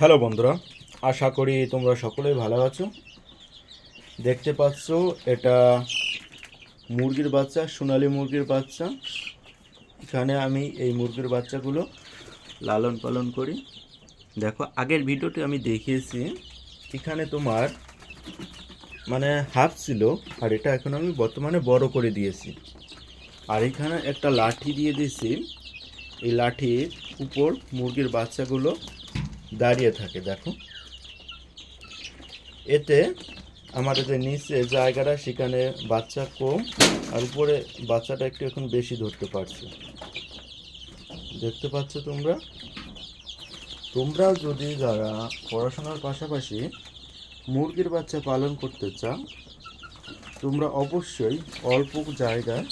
Hello বন্ধুরা, আশা করি তোমরা সকলেই ভালো আছো। দেখতে পাচ্ছ, এটা মুরগির বাচ্চা, সোনালি মুরগির বাচ্চা। এখানে আমি এই মুরগির বাচ্চাগুলো লালন পালন করি। দেখো, আগের ভিডিওতে আমি দেখিয়েছি, এখানে তোমার মানে হাফ ছিল, আর এটা এখন আমি বর্তমানে বড় করে দিয়েছি। আর এখানে একটা লাঠি দিয়ে দিয়েছি। এই লাঠির উপর মুরগির বাচ্চাগুলো দাঁড়িয়ে থাকে, দেখো। এতে আমাদের যে নিচে জায়গাটা, সেখানে বাচ্চা কম, আর উপরে বাচ্চাটা একটু এখন বেশি ধরতে পারছে। দেখতে পাচ্ছ তোমরা? তোমরাও যদি যারা পড়াশোনার পাশাপাশি মুরগির বাচ্চা পালন করতে চাও, তোমরা অবশ্যই অল্প জায়গায়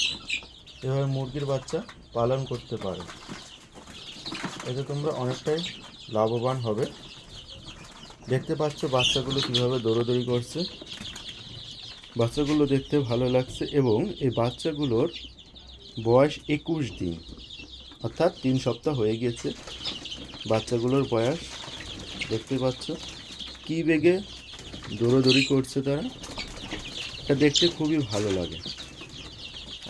এভাবে মুরগির বাচ্চা পালন করতে পারো। এতে তোমরা অনেকটাই লাভবান হবে। দেখতে পাচ্ছ বাচ্চাগুলো কীভাবে দৌড়োদৌড়ি করছে। বাচ্চাগুলো দেখতে ভালো লাগছে এবং এই বাচ্চাগুলোর বয়স একুশ দিন, অর্থাৎ তিন সপ্তাহ হয়ে গিয়েছে বাচ্চাগুলোর বয়স। দেখতে পাচ্ছ কী বেগে দৌড়োদৌড়ি করছে তারা। এটা দেখতে খুবই ভালো লাগে।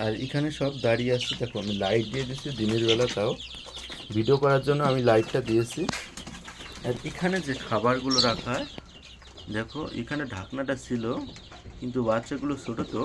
আর এখানে সব দাঁড়িয়ে আছে। দেখো আমি লাইট দিয়ে দিয়েছি, দিনের বেলা তাও। ভিডিও করার জন্য আমি লাইটটা দিয়েছি। আর এখানে যে খাবারগুলো রাখা দেখো এখানে ঢাকনাটা ছিল কিন্তু বাচ্চাগুলো ছোটো তো।